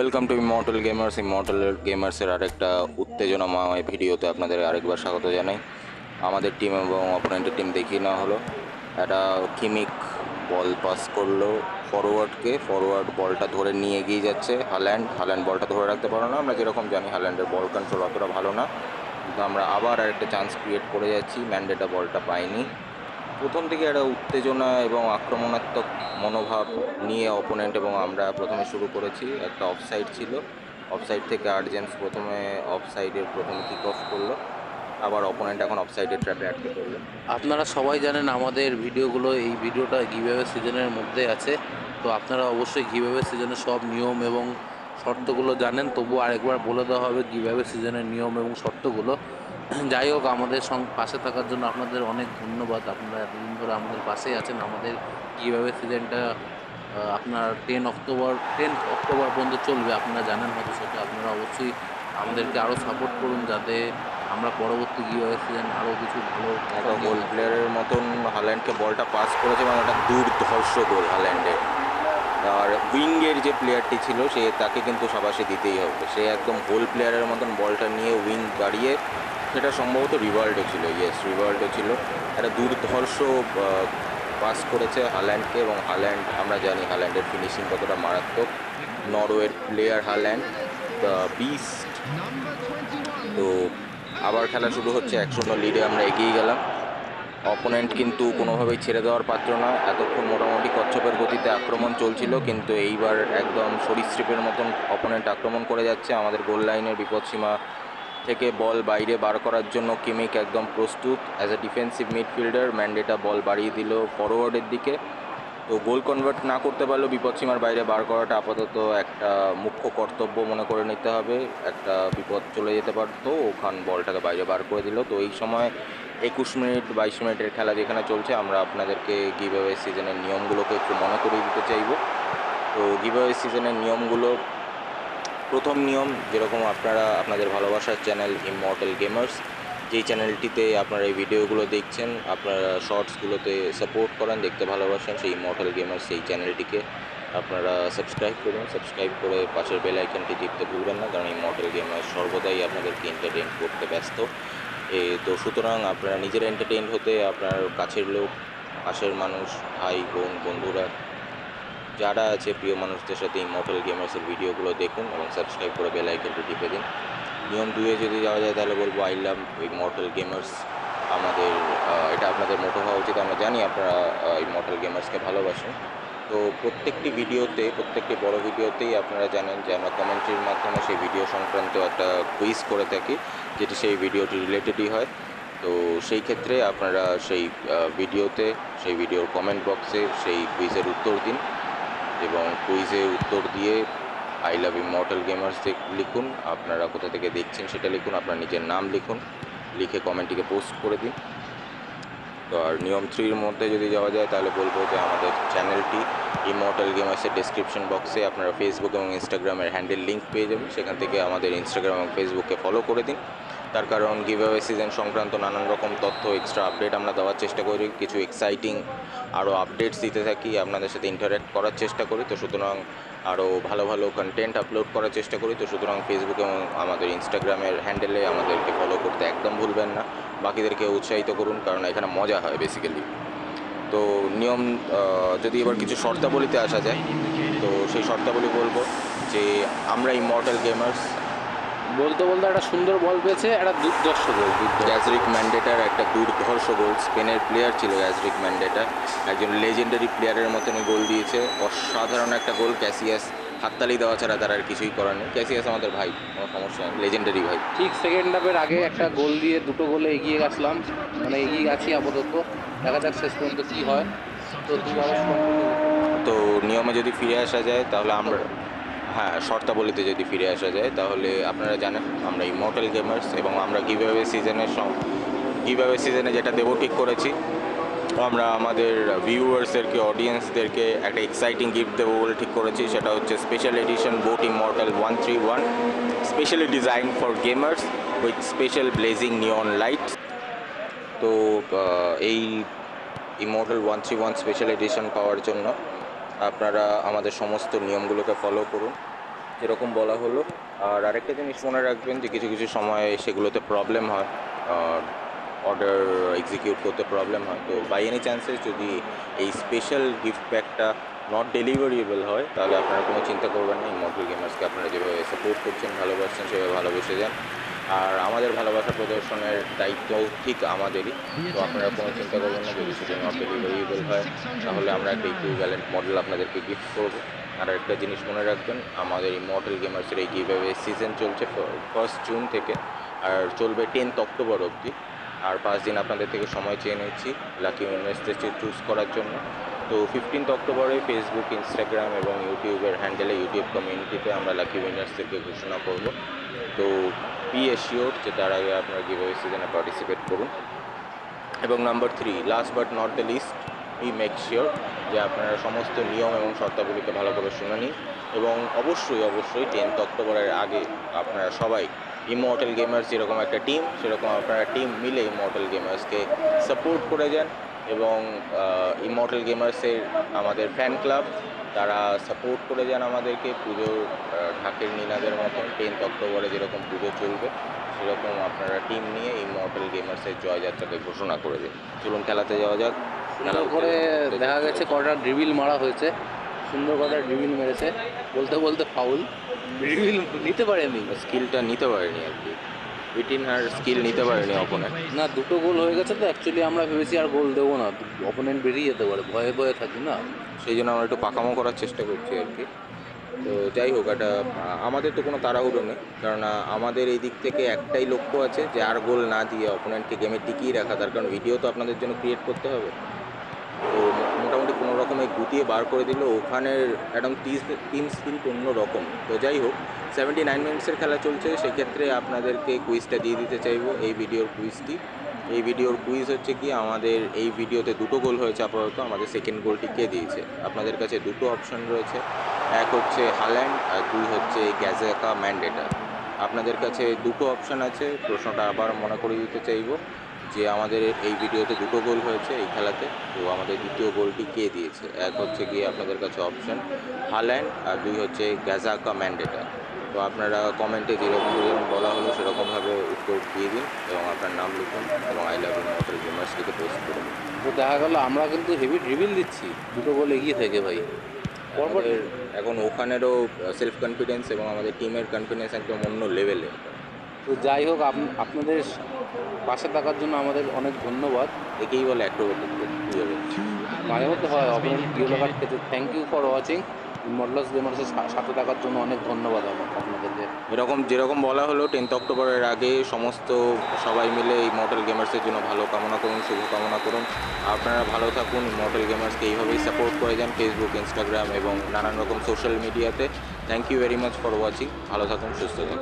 Welcome to immortal gamers immortal গেমার্সের আরেকটা উত্তেজনাময় ভিডিওতে আপনাদের আরেকবার স্বাগত জানাই। আমাদের টিম এবং অপোনেন্টের টিম দেখিয়ে নেওয়া হলো। একটা কিমিক বল পাস করল ফরওয়ার্ডকে ফরওয়ার্ড বলটা ধরে নিয়ে এগিয়ে যাচ্ছে হাল্যান্ড হাল্যান্ড বলটা ধরে রাখতে পারো না। আমরা যেরকম জানি হাল্যান্ডের বল কন্ট্রোল অতটা ভালো না। কিন্তু আমরা আবার আরেকটা চান্স ক্রিয়েট করে যাচ্ছি। ম্যান্ডেটা বলটা পাইনি। প্রথম দিকে একটা উত্তেজনা এবং আক্রমণাত্মক মনোভাব নিয়ে অপোনেন্ট এবং আমরা প্রথমে শুরু করেছি। একটা অফসাইড ছিল। অফসাইড থেকে আর্জেন্টস প্রথমে অফসাইডের প্রথমে কিক অফ করল। আবার অপোনেন্ট এখন অফসাইডের ট্র্যাপে আটকে পড়ল আপনারা সবাই জানেন আমাদের ভিডিওগুলো, এই ভিডিওটা গিভঅ্যাওয়ে সিজনের মধ্যে আছে। তো আপনারা অবশ্যই গিভঅ্যাওয়ে সিজনের সব নিয়ম এবং শর্তগুলো জানেন। তবু আরেকবার বলে দেওয়া হবে গিভঅ্যাওয়ে সিজনের নিয়ম এবং শর্তগুলো। যাই হোক আমাদের সঙ্গে পাশে থাকার জন্য আপনাদের অনেক ধন্যবাদ। আপনারা এতদিন ধরে আমাদের পাশেই আছেন। আমাদের কীভাবে সিজনটা আপনার টেন অক্টোবর টেন অক্টোবর পর্যন্ত চলবে আপনারা জানেন হয়তো সেটা। আপনারা অবশ্যই আমাদেরকে আরও সাপোর্ট করুন যাতে আমরা পরবর্তী গিভঅ্যাওয়ে সিজন আরও কিছু ভালো একটা গোল প্লেয়ারের মতন হাল্যান্ডকে বলটা পাস করেছে এবং একটা দুর্ধর্ষ গোল হাল্যান্ডের আর উইঙ্গের যে প্লেয়ারটি ছিল, সে তাকে কিন্তু সাবাসে দিতেই হবে। সে একদম হোল প্লেয়ারের মতন বলটা নিয়ে উইং দাঁড়িয়ে, সেটা সম্ভবত রিভাল্ডো ছিল। ইয়েস রিভাল্ডো ছিল। একটা দুর্ধর্ষ পাস করেছে হাল্যান্ডকে এবং হাল্যান্ড, আমরা জানি হাল্যান্ডের ফিনিশিং কতটা মারাত্মক। নরওয়ের প্লেয়ার হাল্যান্ড বিস্ট তো আবার খেলা শুরু হচ্ছে এক শূন্য লিডে আমরা এগিয়ে গেলাম। অপোনেন্ট কিন্তু কোনোভাবেই ছেড়ে দেওয়ার পাত্র না। এতক্ষণ মোটামুটি কচ্ছপের গতিতে আক্রমণ চলছিল, কিন্তু এইবার একদম সরীসৃপের মতন অপোনেন্ট আক্রমণ করে যাচ্ছে। আমাদের গোল লাইনের বিপদসীমা থেকে বল বাইরে বার করার জন্য কিমিক একদম প্রস্তুত। অ্যাজ এ ডিফেন্সিভ মিডফিল্ডার ম্যান্ডেটা বল বাড়িয়ে দিল ফরওয়ার্ডের দিকে। তো গোল কনভার্ট না করতে পারলেও বিপদসীমার বাইরে বার করাটা আপাতত একটা মুখ্য কর্তব্য মনে করে নিতে হবে। একটা বিপদ চলে যেতে পারতো, ওখান বলটাকে বাইরে বার করে দিল। তো এই সময় একুশ মিনিট, বাইশ মিনিটের খেলা যেখানে চলছে, আমরা আপনাদেরকে গিভঅ্যাওয়ে সিজনের নিয়মগুলোকে একটু মনে করিয়ে দিতে চাইব। তো গিভঅ্যাওয়ে সিজনের নিয়মগুলো, প্রথম নিয়ম, যেরকম আপনারা, আপনাদের ভালোবাসার চ্যানেল ইমর্টাল গেমার্স যেই চ্যানেলটিতে আপনারা এই ভিডিওগুলো দেখছেন, আপনারা শর্টসগুলোতে সাপোর্ট করেন, দেখতে ভালোবাসেন সেই ইমর্টাল গেমার্স সেই চ্যানেলটিকে, আপনারা সাবস্ক্রাইব করুন, সাবস্ক্রাইব করে পাশের বেল আইকনটি টিপতে ভুলবেন না, কারণ ইমর্টাল গেমার্স সর্বদাই আপনাদেরকে এন্টারটেন করতে ব্যস্ত। এ, তো সুতরাং আপনারা নিজেরা এন্টারটেইন হতে আপনার কাছের লোক, পাশের মানুষ, ভাই, বোন, বন্ধুরা, যারা আছে প্রিয় মানুষদের সাথে এই ইমর্টাল গেমার্সের ভিডিওগুলো দেখুন এবং সাবস্ক্রাইব করে বেল আইকনটি টিপে দিন। নিয়ম দুয়ে যদি যাওয়া যায়, তাহলে বলব আই লাভ ইমর্টাল গেমার্স আমাদের এটা আপনাদের মোটো হওয়া উচিত। আমরা জানি আপনারা এই ইমর্টাল গেমার্সকে ভালোবাসেন। তো প্রত্যেকটি ভিডিওতে, প্রত্যেকটি বড় ভিডিওতেই আপনারা জানেন যে আমরা কমেন্ট্রির মাধ্যমে সেই ভিডিও সংক্রান্ত একটা কুইজ করে থাকি, যেটি সেই ভিডিওটি রিলেটেডই হয়। তো সেই ক্ষেত্রে আপনারা সেই ভিডিওতে, সেই ভিডিওর কমেন্ট বক্সে সেই কুইজের উত্তর দিন এবং কুইজে উত্তর দিয়ে আই লাভ ইমর্টাল গেমার্স লিখুন। আপনারা কোথা থেকে দেখছেন সেটা লিখুন, আপনার নিজের নাম লিখুন। লিখে কমেন্টটিকে পোস্ট করে দিন। তো আর নিয়ম থ্রির মধ্যে যদি যাওয়া যায়, তাহলে বলব যে আমাদের চ্যানেলটি ইমর্টাল গেমার্সের ডিসক্রিপশন বক্সে আপনারা ফেসবুক এবং ইনস্টাগ্রামের হ্যান্ডেল লিঙ্ক পেয়ে যাবেন। সেখান থেকে আমাদের ইনস্টাগ্রাম এবং ফেসবুককে ফলো করে দিন। তার কারণ গিভঅ্যাওয়ে সিজন সংক্রান্ত নানান রকম তথ্য এক্সট্রা আপডেট আমরা দেওয়ার চেষ্টা করি, কিছু এক্সাইটিং আরও আপডেটস দিতে থাকি, আপনাদের সাথে ইন্টারাক্ট করার চেষ্টা করি। তো সুতরাং আরও ভালো ভালো কন্টেন্ট আপলোড করার চেষ্টা করি। তো সুতরাং ফেসবুক এবং আমাদের ইনস্টাগ্রামের হ্যান্ডেলে আমাদেরকে ফলো করতে একদম ভুলবেন না। বাকিদেরকে উৎসাহিত করুন, কারণ এখানে মজা হয় বেসিক্যালি তো নিয়ম যদি এবার কিছু শর্তাবলীতে আসা যায়, তো সেই শর্তাবলী বলব যে আমরা ইমর্টাল গেমার্স বলতে বলতে একটা সুন্দর বল পেয়েছে একটা দুর্দর্শ গোল গ্যাজরিক ম্যান্ডেটার একটা দুর্ধর্ষ গোল স্পেনের প্লেয়ার ছিল গ্যাজরিক ম্যান্ডেটা। একজন লেজেন্ডারি প্লেয়ারের মতন গোল দিয়েছে অসাধারণ একটা গোল ক্যাসিয়াস হাততালি দেওয়া ছাড়া তার আর কিছুই করার নেই। ক্যাসিয়াস আমাদের ভাই কোনো সমস্যা নেই লেজেন্ডারি ভাই। ঠিক সেকেন্ড হাফের আগে একটা গোল দিয়ে দুটো গোলে এগিয়ে গেছিলাম মানে এগিয়ে গেছি আপাতত দেখা যাক শেষ পর্যন্ত কী হয়। তো তো নিয়মে যদি ফিরে আসা যায় তাহলে আমরা হ্যাঁ শর্তাবলীতে যদি ফিরে আসা যায়, তাহলে আপনারা জানেন আমরা ইমর্টাল গেমার্স এবং আমরা গিভঅ্যাওয়ে সিজনের গিভঅ্যাওয়ে সিজনে যেটা দেবো ঠিক করেছি। আমরা আমাদের ভিউয়ার্সদেরকে অডিয়েন্সদেরকে একটা এক্সাইটিং গিফট দেবো বলে ঠিক করেছি, সেটা হচ্ছে special edition boAt Immortal one three one specially design for gamers with special blazing neon light তো এই Immortal one three one special edition পাওয়ার জন্য আপনারা আমাদের সমস্ত নিয়মগুলোকে ফলো করুন। যেরকম বলা হলো। আর আরেকটা জিনিস মনে রাখবেন যে কিছু কিছু সময় সেগুলোতে প্রবলেম হয়। অর্ডার এক্সিকিউট করতে প্রবলেম হয়। তো বাই এনি চান্সেস যদি এই স্পেশাল গিফট প্যাকটা নট ডেলিভারিয়েবল হয়, তাহলে আপনারা কোনো চিন্তা করবেন না। ইমর্টাল গেমার্সকে আপনারা যেভাবে সাপোর্ট করছেন, ভালোবাসছেন, সেভাবে ভালোবেসে যান। আর আমাদের ভালোবাসা প্রদর্শনের দায়িত্ব ঠিক আমাদেরই। তো আপনারা কোনো চিন্তা করবেন না, যদি সেটা নট ডেলিভারিয়েবল হয়, তাহলে আমরা একটা ইকুইভ্যালেন্ট মডেল আপনাদেরকে গিফট করব। আর একটা জিনিস মনে রাখবেন, আমাদের এই মডেল গেমার্সের এই গিভঅ্যাওয়ে সিজন চলছে ফার্স্ট জুন থেকে, আর চলবে টেন্থ অক্টোবর অবধি। আর পাঁচ দিন আপনাদের থেকে সময় চেয়ে নিচ্ছি লাকি ইউনিভার্সিটি চুজ করার জন্য। তো ফিফটিন্থ অক্টোবরে ফেসবুক ইনস্টাগ্রাম এবং ইউটিউবের হ্যান্ডেলে ইউটিউব কমিউনিটিতে আমরা লাকি উইনার্স থেকে ঘোষণা করব। তো বি এশিওর যে তার আগে আপনারা গিভওয়ে সিজনে পার্টিসিপেট করুন। এবং number three last but not the least be make sure যে আপনারা সমস্ত নিয়ম এবং শর্তাবলীকে ভালো করে শুনে নিন এবং অবশ্যই অবশ্যই টেন্থ অক্টোবরের আগে আপনারা সবাই ইমর্টাল গেমার্স যেরকম একটা টিম সেরকম আপনারা টিম মিলে ইমর্টাল গেমার্সকে সাপোর্ট করে যান। এবং ইমর্টাল গেমার্সের আমাদের ফ্যান ক্লাব তারা সাপোর্ট করে যান আমাদেরকে। আহ, ঢাকের নীলাদের মতন টেন্থ অক্টোবরে যেরকম পুজো চলবে সেরকম আপনারা টিম নিয়ে ইমর্টাল গেমার্সের জয়যাত্রাকে ঘোষণা করে দিন। চলুন খেলাতে যাওয়া যাক। সুন্দর করে দেখা গেছে কটা ড্রিবিল মারা হয়েছে। সুন্দর কটা ড্রিবিল মেরেছে। বলতে বলতে ফাউল ড্রিবিল নিতে পারেনি। স্কিলটা নিতে পারেনি আর কি। বিটিন আর স্কিল নিতে পারেনি অপোনেন্ট না দুটো গোল হয়ে গেছে তো অ্যাকচুয়ালি আমরা ভেবেছি আর গোল দেবো না। অপোনেন্ট বেরিয়ে যেতে পারে ভয়ে ভয়ে থাকি না। সেই জন্য আমরা একটু পাকামো করার চেষ্টা করছি আর কি। তো যাই হোক এটা আমাদের তো কোনো তাড়াহুড়ো নেই। কারণ আমাদের এই দিক থেকে একটাই লক্ষ্য আছে যে আর গোল না দিয়ে অপোনেন্টকে গেমে টিকিয়ে রাখা। তার কারণ ভিডিও তো আপনাদের জন্য ক্রিয়েট করতে হবে। রকমে গুটিয়ে বার করে দিল। ওখানের একদম টিম স্পিরিট অন্য রকম তো যাই হোক সেভেন্টি নাইন মিনিটসের খেলা চলছে। সেক্ষেত্রে আপনাদেরকে কুইজটা দিয়ে দিতে চাইব এই ভিডিওর কুইজটি এই ভিডিওর কুইজ হচ্ছে কি, আমাদের এই ভিডিওতে দুটো গোল হয়েছে আপাতত। আমাদের সেকেন্ড গোলটি কে দিয়েছে? আপনাদের কাছে দুটো অপশন রয়েছে। এক হচ্ছে হাল্যান্ড আর দুই হচ্ছে গ্যাজেকা ম্যান্ডেটা আপনাদের কাছে দুটো অপশন আছে। প্রশ্নটা আবার মনে করে দিতে চাইব। যে আমাদের এই ভিডিওতে দুটো গোল হয়েছে এই খেলাতে তো আমাদের দ্বিতীয় গোলটি কে দিয়েছে? এক হচ্ছে গিয়ে আপনাদের কাছে অপশন হাল্যান্ড আর দুই হচ্ছে গ্যাজাকা ম্যান্ডেটা তো আপনারা কমেন্টে যেরকম যেরকম বলা হলো সেরকমভাবে উত্তর দিয়ে দিন এবং আপনার নাম লিখুন এবং আই লাভ গেমার্স লিখে পোস্ট করুন তো দেখা গেল আমরা কিন্তু হেভি রিভিল দিচ্ছি। দুটো গোল এগিয়ে থেকে ভাই। পরপর এখন ওখানেরও সেলফ কনফিডেন্স এবং আমাদের টিমের কনফিডেন্স একদম অন্য লেভেলে তো যাই হোক, আপ- আপনাদের পাশে থাকার জন্য আমাদের অনেক ধন্যবাদ। একেই বলে অ্যাক্রোবেটিক মাঝে মধ্যে হয় opponent thank you for watching মডলাস গেমার্সের সাথে থাকার জন্য অনেক ধন্যবাদ আপনাদেরকে। এরকম, যেরকম বলা হলো টেন্থ অক্টোবরের আগে সমস্ত সবাই মিলে এই মডেল গেমার্সের জন্য ভালো কামনা করুন শুভকামনা করুন। আপনারা ভালো থাকুন মডেল গেমার্সকে এইভাবেই সাপোর্ট করে যান ফেসবুক ইনস্টাগ্রাম এবং নানান রকম সোশ্যাল মিডিয়াতে thank you very much for watching ভালো থাকুন, সুস্থ থাকুন।